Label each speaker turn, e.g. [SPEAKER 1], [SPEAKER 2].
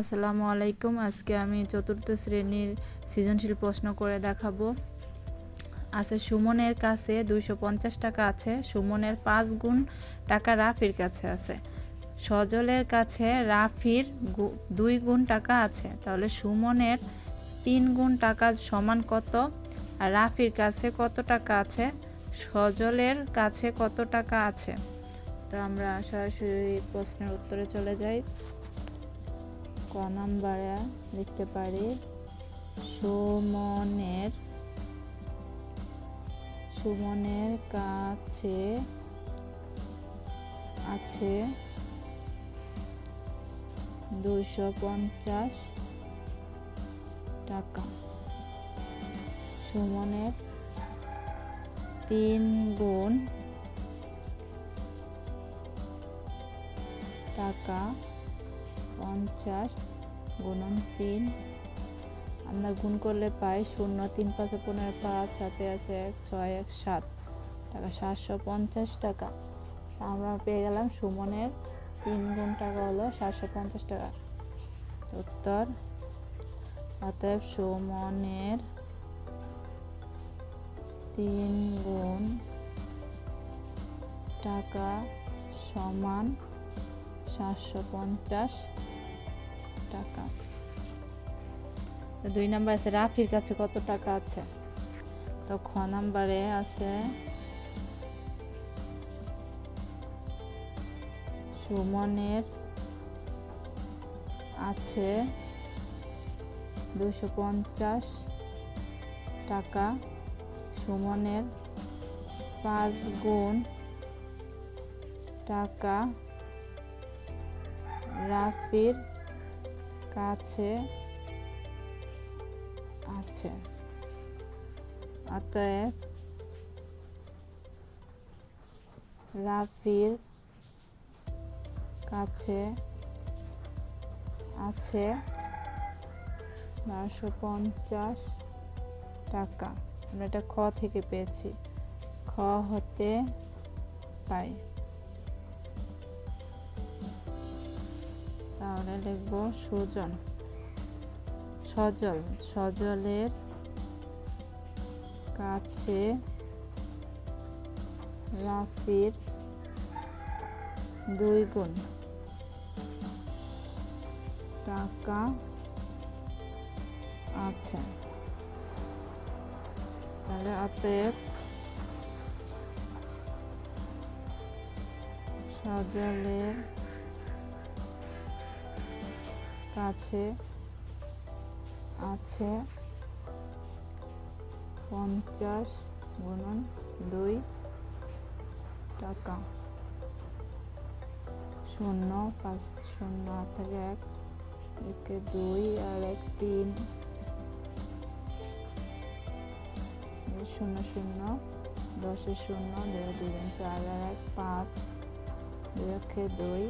[SPEAKER 1] আসসালামু আলাইকুম। আজকে আমি চতুর্থ শ্রেণির সৃজনশীল প্রশ্ন করে দেখাবো। আছে সুমনের কাছে দুইশো পঞ্চাশ টাকা আছে, সুমনের পাঁচ গুণ টাকা রাফির কাছে আছে। সজলের কাছে রাফির দুই গুণ টাকা আছে। তাহলে সুমনের তিন গুণ টাকা সমান কত? আর রাফির কাছে কত টাকা আছে? সজলের কাছে কত টাকা আছে? তো আমরা সরাসরি প্রশ্নের উত্তরে চলে যাই। ক নাম্বারে লিখতে পারি। সুমনের সুমনের কাছে আছে দুইশো পঞ্চাশ টাকা। সুমনের তিন গুণ টাকা পঞ্চাশ গুণন তিন। আমরা গুণ করলে পাই শূন্য, তিন পাঁচে পনেরো, পাঁচ সাথে আছে এক, ছয়, এক, সাত। টাকা সাতশো পঞ্চাশ টাকা। আমরা পেয়ে গেলাম সুমনের তিন গুণ টাকা হলো সাতশো পঞ্চাশ টাকা। উত্তর। অতএব সুমনের তিন গুণ টাকা সমান সাতশো পঞ্চাশ টাকা। তো দুই নাম্বার আছে রাফির কাছে কত টাকা আছে? তো খ নাম্বারে আছে সুমনের আছে দুশো পঞ্চাশ টাকা, সুমনের পাঁচ গুণ টাকা রাফির কাছে আছে। অতএব রাফির কাছে আছে বারোশো পঞ্চাশ টাকা। আমরা এটা খ থেকে পেয়েছি। খ হতে পাই। তাহলে লিখব সুজন। সজল। সজলের কাছে রাফির দুই গুণ। টাকা আছে। তাহলে অতএব সজলের কাছে আছে। পঞ্চাশ গুণন দুই টাকা। শূন্য, পাঁচ, শূন্য থেকে এক, একে দুই আর এক, তিন। শূন্য শূন্য দশের শূন্য দুই দুই চার, আর এক, পাঁচ। দুই একে দুই